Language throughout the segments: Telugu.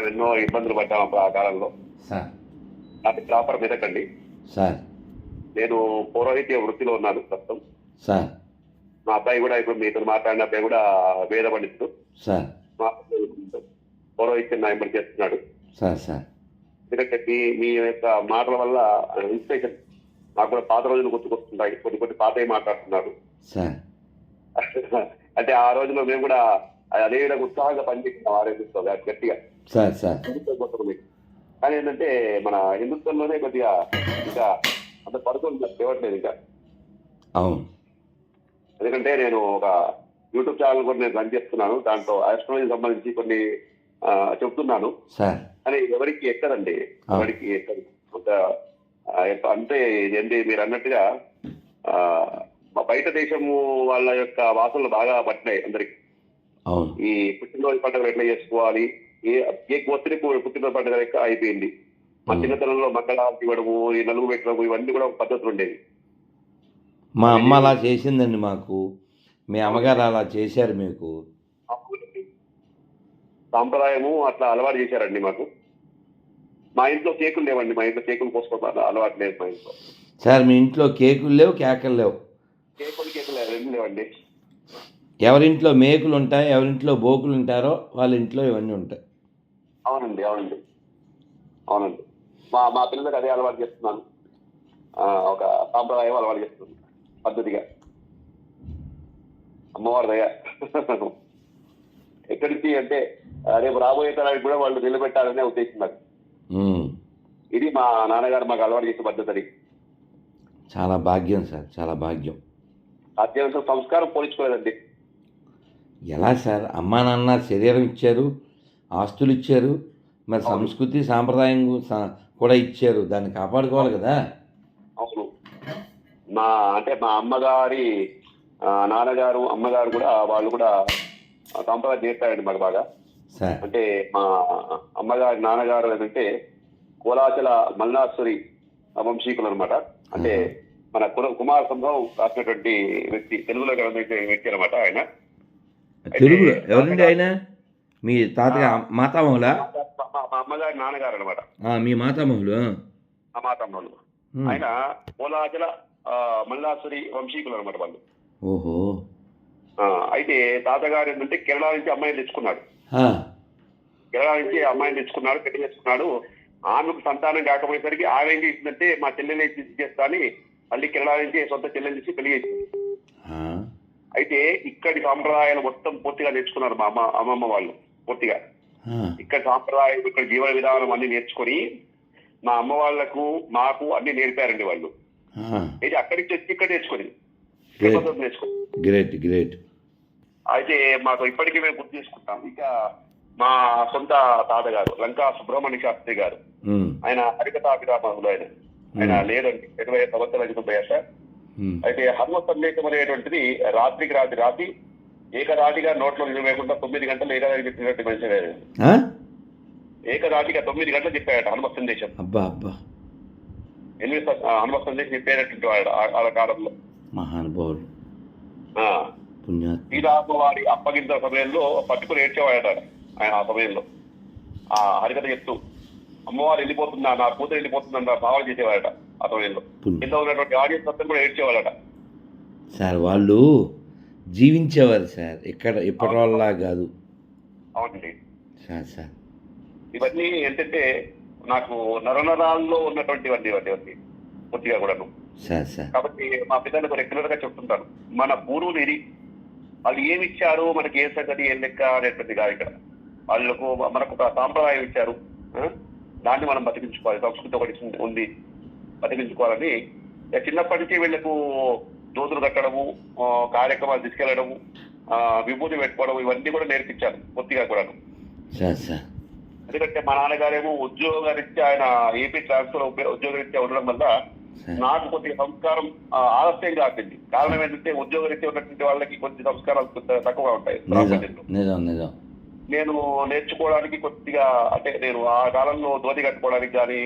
ఎన్నో ఇబ్బందులు పడ్డాం అప్పుడు ఆ కాలంలో. సార్. అది ప్రాపర్ మెదకండి. సార్. నేను పౌరోహిత్య వృత్తిలో ఉన్నాను ప్రస్తుతం. సార్. మా అబ్బాయి కూడా ఇప్పుడు మీతో మాట్లాడిన అబ్బాయి కూడా వేద పండితుడు. సార్. మా పౌరోహిత్యం నాయకుడు చేస్తున్నాడు. Sir sir. ఎందుకంటే మీ మీ యొక్క మాటల వల్ల ఇన్స్పిరేషన్ నాకు కూడా పాత రోజులు గుర్తుకొస్తుంటాయి. కొన్ని కొన్ని పాతవి మాట్లాడుతున్నారు. సార్. అంటే ఆ రోజుల్లో మేము కూడా అదే విధంగా ఉత్సాహంగా పనిచేస్తున్నాం ఆరోగ్యంతో గట్టిగా. Sir sir. కానీ ఏంటంటే మన హిందుత్వంలోనే కొద్దిగా ఇంకా అంత పడుతుంది తేవట్లేదు ఇంకా. అవును. ఎందుకంటే నేను ఒక యూట్యూబ్ ఛానల్ కూడా నేను రన్ చేస్తున్నాను దాంట్లో ఆస్ట్రాలజీ సంబంధించి కొన్ని చెప్తున్నాను. సార్. కానీ ఎవరికి ఎక్కదండి? ఎవరికి ఎక్కదు? అంటే ఏంటి మీరు అన్నట్టుగా బయట దేశము వాళ్ళ యొక్క వాసనలు బాగా పట్టినాయి అందరికి. ఈ పుట్టినరోజు పండుగ ఎట్లా చేసుకోవాలి? ఏ ఏ గోత్రికి పుట్టినరోజు పండుగ లెక్క అయిపోయింది. మా. చిన్నతనంలో మంగళారతి ఇవ్వడము ఈ నలుగు పెట్టడము ఇవన్నీ కూడా ఒక పద్ధతులు ఉండేవి. మా అమ్మ అలా చేసిందండి మాకు. మీ అమ్మగారు అలా చేశారు మీకు. సాంప్రదాయము అట్లా అలవాటు చేశారండి మాకు. మా ఇంట్లో కేకులు లేవండి మా ఇంట్లో కేకులు పోసుకోవడం అలవాటు లేదు మా ఇంట్లో. సార్ మీ ఇంట్లో కేకులు లేవు కేకలు లేవు. కేకులు కేకులు రెండు లేవండి. ఎవరింట్లో మేకులు ఉంటాయి ఎవరింట్లో బోకులు ఉంటారో వాళ్ళ ఇంట్లో ఇవన్నీ ఉంటాయి. అవునండి అవునండి. అవునండి. మా మా పిల్లలకు అదే అలవాటు చేస్తున్నాను. ఒక సాంప్రదాయం అలవాటు చేస్తున్నాను పద్ధతిగా. అమ్మవారి దయ. ఎక్కడి నుంచి అంటే రేపు రాబోయే తరానికి కూడా వాళ్ళు నిలబెట్టాలనే ఉద్దేశం నాకు. ఇది మా నాన్నగారు మాకు అలవాటు చేసే పద్ధతి అది. చాలా భాగ్యం సార్ చాలా భాగ్యం. అత్యంత సంస్కారం పోల్చుకోలేదండి. ఎలా సార్? అమ్మా నాన్న శరీరం ఇచ్చారు ఆస్తులు ఇచ్చారు మరి సంస్కృతి సాంప్రదాయం కూడా ఇచ్చారు. దాన్ని కాపాడుకోవాలి కదా? అవును. మా అంటే మా అమ్మగారి నాన్నగారు అమ్మగారు కూడా వాళ్ళు కూడా సాంప్రదాయం నేర్పారండి మాకు బాగా. అంటే మా అమ్మగారి నాన్నగారు ఏంటంటే కోలాచల మల్నాశ్వరి వంశీకులు అనమాట అంటే మన కుల కుమార సంభవం రాసినటువంటి వ్యక్తి తెలుగులో వ్యక్తి అనమాట ఆయన. ఎవరండి ఆయన? మీ తాతగా మాతామహులా? మా- అమ్మగారి నాన్నగారు అనమాట మీ మాతామహులు ఆ. ఉమ్. ఆయన కోలాచల మల్లాసురి వంశీకులు అనమాట వాళ్ళు. ఓహో. ఆ, అయితే తాతగారు ఏంటంటే కేరళ నుంచి అమ్మాయిని తెచ్చుకున్నాడు. కేరళ నుంచి అమ్మాయిని తెచ్చుకున్నాడు పెళ్ళి చేసుకున్నాడు. ఆమెకు సంతానం కాకపోయేసరికి ఆమె ఏం చేసిందంటే మా చెల్లెలే చేస్తా అని మళ్ళీ కేరళ నుంచి సొంత చెల్లెలు తెచ్చి పెళ్ళి చేసింది. అయితే ఇక్కడి సాంప్రదాయాలు మొత్తం పూర్తిగా నేర్చుకున్నారు మా అమ్మ అమ్మమ్మ వాళ్ళు. పూర్తిగా. ఇక్కడ సాంప్రదాయం ఇక్కడ జీవన విధానం అన్ని నేర్చుకొని మా అమ్మ వాళ్ళకు మాకు అన్ని నేర్పారండి వాళ్ళు. అయితే అక్కడి నుంచి వచ్చి ఇక్కడ నేర్చుకొని. నేర్చుకో గ్రేట్ గ్రేట్ అయితే మాకు ఇప్పటికీ మేము గుర్తు చేసుకుంటాం. ఇక మా సొంత తాతగారు లంకా సుబ్రహ్మణ్య శాస్త్రి గారు. ఆయన హరికథాభిరామములు ఆయన. ఆయన లేదండి ఇరవై సంవత్సరాల క్రితం. అయితే హనుమ సందేశం అనేటువంటిది రాత్రికి రాత్రి రాత్రి ఏకరాటిగా నోట్లో నిలవేయకుండా తొమ్మిది గంటలు ఏకరాటి చెప్పినట్టు మనిషి? ఏకరాటిగా తొమ్మిది గంటలు చెప్పాడు హనుమ సందేశం. అబ్బా అబ్బా. ఎనిమిది హనుమ సందేశం చెప్పేటటువంటి వాడు ఆ- కాలంలో. మహానుభావుడు. పుణ్యాత్మ శ్రీరామవారి అప్పగింత సమయంలో పట్టుకుని ఏడ్చేవాడట ఆయన. ఆ సమయంలో. ఆ హరికథ చెప్తూ అమ్మవారు వెళ్ళిపోతుందా? నా కూతురు వెళ్ళిపోతుందన్న భావన చేసేవాడట ఆ సమయంలో. కింద ఉన్నటువంటి ఆడియన్స్ మొత్తం కూడా ఏడ్చేవాడట సార్ వాళ్ళు జీవించేవారు సార్ ఇక్కడ ఇప్పటి వాళ్ళలా కాదు. అవునండి. Sir sir. ఇవన్నీ ఏంటంటే నాకు నరనరాల్లో ఉన్నటువంటివన్నీ ఇవన్నీ ఇవన్నీ పూర్తిగా కూడాను. Sir sir. కాబట్టి మా పిల్లలకు రెగ్యులర్గా చెప్తుంటాను. మన పూర్వులు ఇది వాళ్ళు ఏమి ఇచ్చారు? మనకి ఏ సంగతి ఏం లెక్క అనేటువంటి కాదు ఇక్కడ. వాళ్ళకు మనకు ఒక సాంప్రదాయం ఇచ్చారు? దాన్ని మనం బతికించుకోవాలి. సంస్కృతి ఒకటి ఉంది. బతికించుకోవాలని. చిన్నప్పటి నుంచి వీళ్ళకు దోతులు కట్టడము కార్యక్రమాలు తీసుకెళ్ళడము విభూతి పెట్టుకోవడం ఇవన్నీ కూడా పూర్తిగా కూడాను. Sir sir. ఎందుకంటే మా నాన్నగారేమో ఉద్యోగరీత్యా ఆయన ఏపీ ట్రాన్స్ఫర్ ఉద్యోగరీత్యా ఉండడం వల్ల నాకు కొద్దిగా సంస్కారం ఆ, ఆలస్యంగా ఆపింది కారణం ఏంటంటే ఉద్యోగరీత్యా ఉన్నటువంటి వాళ్ళకి కొద్ది సంస్కారాలు తక్కువగా ఉంటాయి నేను నేర్చుకోవడానికి కొద్దిగా అంటే నేను ఆ కాలంలో ధోతి కట్టుకోవడానికి కానీ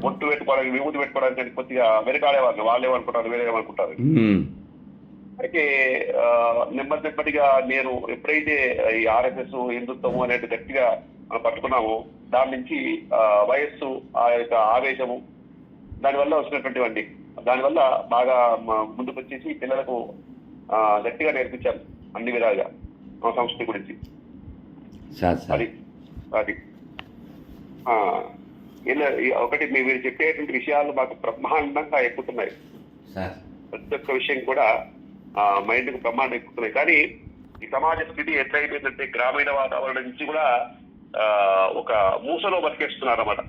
బొట్టు పెట్టుకోవడానికి విభూతి పెట్టుకోవడానికి కొద్దిగా వెనకాడేవాడిని వాళ్ళే అనుకుంటారు వేరే ఉమ్, అయితే నెమ్మది నెమ్మదిగా నేను ఎప్పుడైతే ఈ ఆర్ఎస్ఎస్ హిందుత్వం అనేది గట్టిగా మనం పట్టుకున్నాము దాని నుంచి వయస్సు ఆ యొక్క ఆవేశము దానివల్ల వచ్చినటువంటివండి దానివల్ల బాగా ముందుకు వచ్చేసి పిల్లలకు గట్టిగా నేర్పించాను అన్ని విధాలుగా మన సంస్కృతి గురించి. అది అది. ఒకటి మీరు చెప్పేటువంటి విషయాలు మాకు బ్రహ్మాండంగా ఎక్కుతున్నాయి. ప్రతి ఒక్క విషయం కూడా మైండ్కు బ్రహ్మాండం ఎక్కుతున్నాయి. కానీ ఈ సమాజ స్థితి ఎట్లయిపోయిందంటే గ్రామీణ వాతావరణం నుంచి కూడా ఆ, ఒక మూసలో బతికేస్తున్నారు అన్నమాట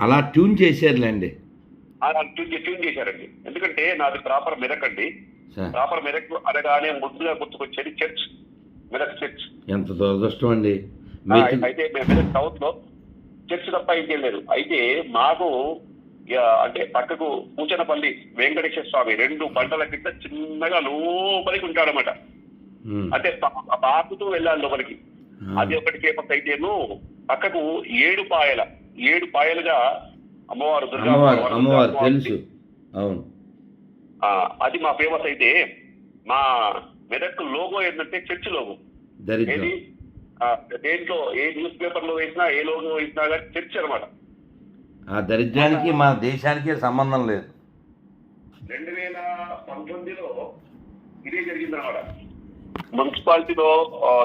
అలా ట్యూన్ చేశారులేండి. అలా ట్యూన్ ట్యూన్ చేశారండి. ఎందుకంటే నాది ప్రాపర్ మెదక్ అండి. ప్రాపర్ మెదక్ అనగానే ముందుగా గుర్తుకొచ్చేది చర్చ్. మెదక్ చర్చ్. ఎంత దురదృష్టం అండి. అయితే మెదక్ సౌత్లో చర్చ్ తప్ప ఇంకేం లేదు. అయితే మాకు అంటే పక్కకు పూచనపల్లి వెంకటేశ్వర స్వామి రెండు బండల కింద చిన్నగా లోపలికి ఉంటాడనమాట. అంటే పా- పాకుతూ వెళ్ళాలి లోపలికి. అది ఒకటి ఫేమస్ అయితేను పక్కకు ఏడు పాయల ఏడు పాయలుగా అమ్మవారు దుర్గా అమ్మవారు తెలుసు. అవును. అది మా ఫేమస్ అయితే మా మెదక్ లోగో ఏంటంటే చర్చ్ లోగో. దేంట్లో ఏ న్యూస్ పేపర్లో వేసినా ఏ లోగో వేసినా కానీ చర్చ్ అనమాట ఆ దరిద్రానికి మన దేశానికి సంబంధం లేదు. రెండు వేల పంతొమ్మిదిలో ఇదే జరిగిందనమాట మున్సిపాలిటీలో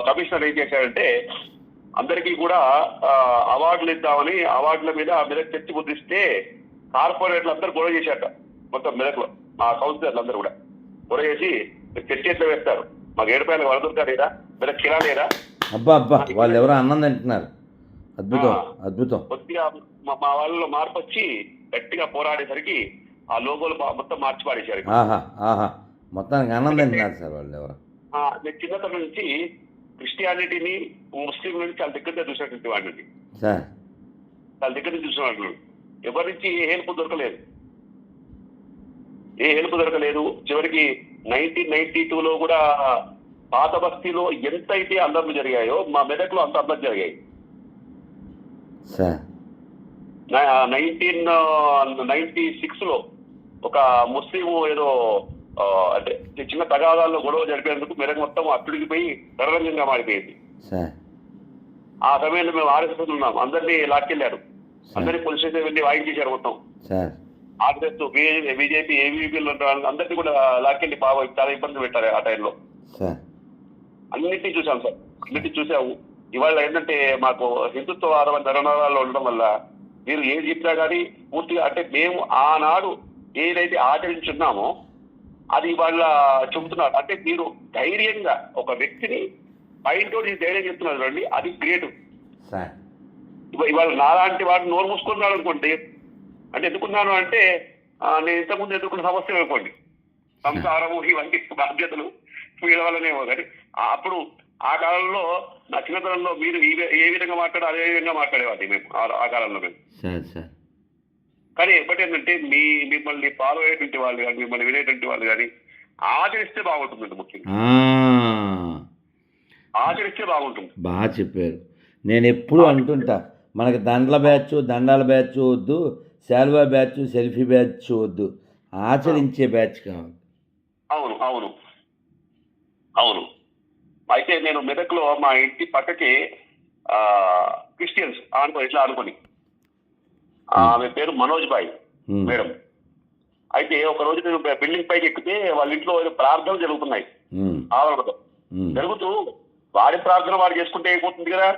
కమిషనర్ ఏం చేశాడంటే అందరికీ కూడా అవార్డులు ఇద్దామని అవార్డుల మీద మెదక్ చర్చి ముద్రిస్తే కార్పొరేట్లు అందరూ గొడవ చేశాట మొత్తం మెదక్లో మా కౌన్సిలర్లు అందరూ కూడా. గొడవ చేసి చర్చి ఎట్లా వేస్తారు. మాకు ఏడుపాయలు వరదొరకా లేదా? మెదక్ కిరా లేదా? అబ్బా అబ్బా వాళ్ళు ఎవరో అన్నం తింటున్నారు అద్భుతం. అద్భుతం. కొద్దిగా మా వాళ్ళలో మార్పు వచ్చి గట్టిగా పోరాడేసరికి ఆ లోగోలు మొత్తం మార్చి పాడేశారు ఆహా ఆహా. మొత్తానికి అన్నం తింటున్నారు సార్ వాళ్ళు ఎవరు. నేను చిన్నతనం నుంచి క్రిస్టియానిటీని ముస్లిం నుంచి చాలా దగ్గరగా చూసినటువంటి వాడిని సార్. చాలా దగ్గర నుంచి చూసిన వాడిని ఎవరి నుంచి ఏ హెల్ప్ దొరకలేదు. ఏ హెల్ప్ దొరకలేదు. చివరికి నైన్టీన్ నైన్టీ టూలో కూడా పాత బస్తీలో ఎంతైతే అందర్లు జరిగాయో మా మెదక్లో అంత అందరు జరిగాయి. నైన్టీన్ నైన్టీ సిక్స్లో ఒక ముస్లిం ఏదో అంటే చిన్న తగాదాల్లో గొడవ జరిపేందుకు మెదక్ మొత్తం అట్టుడికి పోయి రణరంగంగా మారిపోయింది ఆ సమయంలో మేము ఆర్ఎస్ఎస్ ఉన్నాం. అందరినీ లాక్కెళ్ళారు. అందరినీ పోలీస్ స్టేషన్ వెళ్ళి వాయించేశారు మొత్తం. ఆర్ఎస్ఎస్ బీజేపీ ఏబీపీలు అందరినీ కూడా లాక్కెళ్ళి బాగా చాలా ఇబ్బందులు పెట్టారు ఆ టైంలో. సార్. అన్నింటినీ చూసాం సార్. అన్నింటినీ చూసాము ఇవాళ ఏంటంటే మాకు హిందుత్వవాదం నరనరాల్లో ఉండడం వల్ల మీరు ఏది చెప్పినా కానీ పూర్తిగా అంటే మేము ఆనాడు ఏదైతే ఆచరించున్నామో అది వాళ్ళ చెబుతున్నారు. అంటే మీరు ధైర్యంగా ఒక వ్యక్తిని పైన ధైర్యం చెప్తున్నారు చూడండి అది గ్రేట్. ఇవాళ నాలాంటి వాడు నోరు మూసుకున్నాడు అనుకోండి. అంటే ఎందుకున్నాను అంటే నేను ఇంతకుముందు ఎదుర్కొన్న సమస్యలు అనుకోండి. సంసారము ఇవన్నీ బాధ్యతలు. వీళ్ళ వల్లనేమో కానీ అప్పుడు ఆ కాలంలో నా చిన్నతనంలో మీరు ఏ విధంగా మాట్లాడో అదే విధంగా మాట్లాడేవాడి మేము ఆ- కాలంలో మేము. Sir sir. కానీ ఎప్పటి ఏంటంటే మీ మిమ్మల్ని ఫాలో అయ్యేటువంటి వాళ్ళు కానీ మిమ్మల్ని వినేటువంటి వాళ్ళు కానీ ఆచరిస్తే బాగుంటుంది ముఖ్యంగా. ఆచరిస్తే బాగుంటుంది. బాగా చెప్పారు. నేను ఎప్పుడు అంటుంటా మనకి దండల బ్యాచ్ దండాల బ్యాచ్ వద్దు శాల్వా బ్యాచ్ సెల్ఫీ బ్యాచ్ వద్దు. ఆచరించే బ్యాచ్ కావాలి. అవును అవును. అవును. అయితే నేను మెదక్లో మా ఇంటి పక్కకి ఆ, క్రిస్టియన్స్ అనుకో ఇట్లా అనుకుని ఆమె పేరు మనోజ్ బాయ్ మేడం. అయితే ఒక రోజు నేను బిల్డింగ్ పైకి ఎక్కితే వాళ్ళ ఇంట్లో ప్రార్థనలు జరుగుతున్నాయి. ఉమ్, జరుగుతూ వాడి ప్రార్థన వాడు చేసుకుంటే అయిపోతుంది కదా?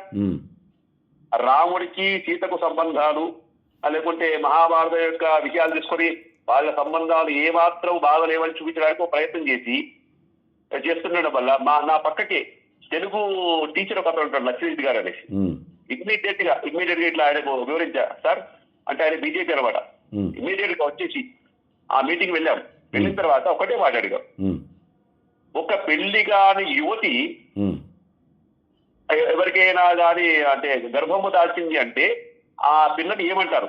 రాముడికి సీతకు సంబంధాలు లేకుంటే మహాభారత యొక్క విషయాలు తీసుకొని వాళ్ళ సంబంధాలు ఏమాత్రం బాగలేవని చూపించడానికి ఒక ప్రయత్నం చేసి చేస్తుండడం వల్ల మా నా పక్కకి తెలుగు టీచర్ ఒక అతను ఉంటాడు లక్ష్మీరెడ్డి గారు అనేసి. ఇమ్మీడియట్గా ఇమ్మీడియట్గా ఇట్లా ఆయనకు వివరించా. సార్ అంటే ఆయన బీజేపీ అనమాట. ఇమ్మీడియట్గా వచ్చేసి ఆ మీటింగ్ వెళ్ళాం. వెళ్ళిన తర్వాత ఒకటే మాట అడిగాం. ఉమ్, ఒక పెళ్ళి కాని యువతి ఎవరికైనా కానీ అంటే గర్భము దాల్చింది అంటే ఆ పిల్లని ఏమంటారు?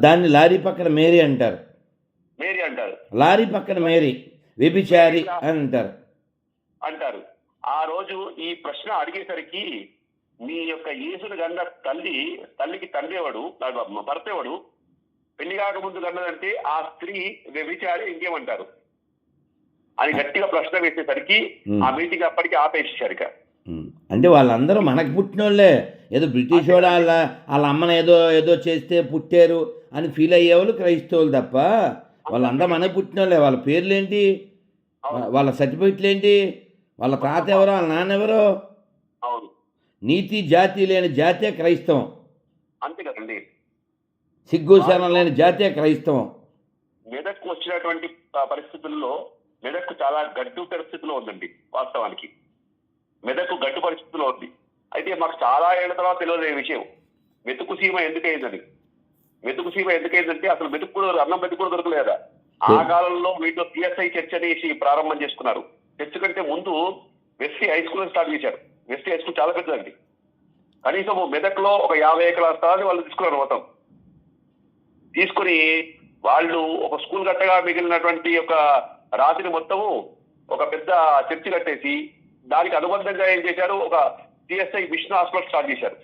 దాన్ని లారీ పక్కన మేరీ అంటారు. మేరీ అంటారు. లారీ పక్కన మేరీ. వ్యభిచారి అని అంటారు. అంటారు. ఆ రోజు ఈ ప్రశ్న అడిగేసరికి మీ యొక్క యేసుని గన్న తల్లి తల్లికి తండ్రి ఎవడు? నా భర్త ఎవడు? పెళ్ళి కాకముందు కన్నదంటే ఆ స్త్రీ వ్యభిచారి ఇంకేమంటారు? అని గట్టిగా ప్రశ్న వేసేసరికి. ఆ మీటింగ్ అప్పటికి ఆపేసేసారు ఇక. అంటే వాళ్ళందరూ మనకు పుట్టినోళ్ళే. ఏదో బ్రిటిష్ వాళ్ళ వాళ్ళ అమ్మని ఏదో ఏదో చేస్తే పుట్టారు అని ఫీల్ అయ్యేవాళ్ళు క్రైస్తవులు తప్ప. వాళ్ళందరూ మనకు పుట్టినోళ్ళే. వాళ్ళ పేర్లు ఏంటి అవును. వాళ్ళ సర్టిఫికెట్లు ఏంటి వాళ్ళ తాత ఎవరో వాళ్ళ నాన్న ఎవరో? అవును. నీతి జాతి లేని జాతే క్రైస్తవం. అంతే కదండి. సిగ్గు శరణం లేని జాతే క్రైస్తవం. మెదక్కు వచ్చినటువంటి పరిస్థితుల్లో మెదక్కు చాలా గడ్డు పరిస్థితిలో ఉందండి వాస్తవానికి. మెదక్కు గడ్డు పరిస్థితిలో ఉంది. అయితే మాకు చాలా ఏళ్ళ తర్వాత తెలియదు ఈ విషయం. మెతుకు సీమ ఎందుకైందని మెతుకు సీమ ఎందుకైందంటే అసలు మెతుకు అన్నం మెతుకు కూడా దొరకలేదా? ఆ కాలంలో వీటిలో పిఎస్ఐ చర్చ్ అనేసి ప్రారంభం చేసుకున్నారు. చర్చ్ కంటే ముందు వెస్టీ హై స్కూల్ స్టార్ట్ చేశారు. వెస్టీ హై స్కూల్ చాలా పెద్దదండి. కనీసం మెదక్లో ఒక యాభై ఎకరాల స్థలాన్ని వాళ్ళు తీసుకున్నారు మొత్తం. తీసుకుని వాళ్ళు ఒక స్కూల్ కట్టగా మిగిలినటువంటి ఒక రాతిని మొత్తము ఒక పెద్ద చర్చి కట్టేసి దానికి అనుబంధంగా ఏం చేశారు? ఒక సిఎస్ఐ మిషన్ హాస్పిటల్ స్టార్ట్ చేశారు.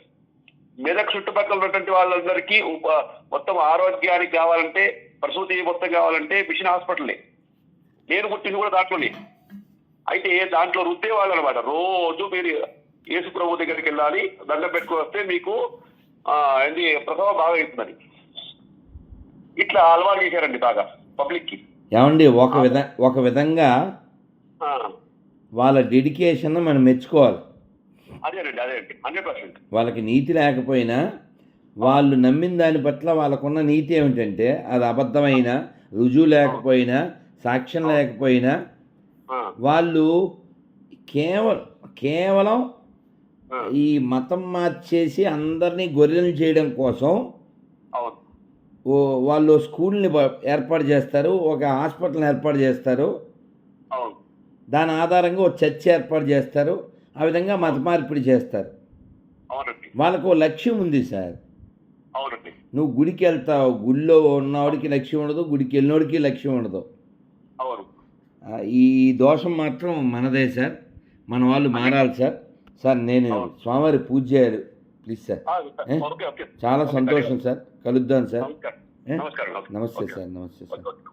మెదక్ చుట్టుపక్కల ఉన్నటువంటి వాళ్ళందరికీ మొత్తం ఆరోగ్యానికి కావాలంటే ప్రసూతి మొత్తం కావాలంటే మిషన్ హాస్పిటలే. నేను పుట్టింది కూడా దాంట్లోనే. అయితే దాంట్లో రుద్దే వాళ్ళు అనమాట రోజు మీరు యేసు ప్రభు దగ్గరికి వెళ్ళాలి దండం పెట్టుకుని వస్తే మీకు ఏంది ప్రసవం బాగా అవుతుందని. ఇట్లా అలవాటు చేశారండి బాగా పబ్లిక్కి ఏమండి ఒక విధ ఒక విధంగా వాళ్ళ డెడికేషన్ మనం మెచ్చుకోవాలి. అదేనండి అదేనండి హండ్రెడ్ పర్సెంట్. వాళ్ళకి నీతి లేకపోయినా వాళ్ళు నమ్మిన దాని పట్ల వాళ్ళకున్న నీతి ఏమిటంటే అది అబద్ధమైన రుజువు లేకపోయినా సాక్ష్యం లేకపోయినా వాళ్ళు కేవలం కేవలం ఈ మతం మార్చేసి అందరినీ గొర్రెలను చేయడం కోసం వాళ్ళు స్కూల్ని ఏర్పాటు చేస్తారు ఒక హాస్పిటల్ని ఏర్పాటు చేస్తారు. దాని ఆధారంగా ఒక చర్చ్ ఏర్పాటు చేస్తారు ఆ విధంగా మత మార్పిడి చేస్తారు. వాళ్ళకు లక్ష్యం ఉంది సార్. నువ్వు గుడికి వెళ్తావు గుడిలో ఉన్నవాడికి లక్ష్యం ఉండదు గుడికి వెళ్ళినోడికి లక్ష్యం ఉండదు. ఈ దోషం మాత్రం మనదే సార్. మన వాళ్ళు మారాలి సార్. సార్ నేను స్వామివారి పూజ చేయాలి. Please sir. చాలా సంతోషం సార్. కలుద్దాం సార్. నమస్తే. సార్ నమస్తే సార్.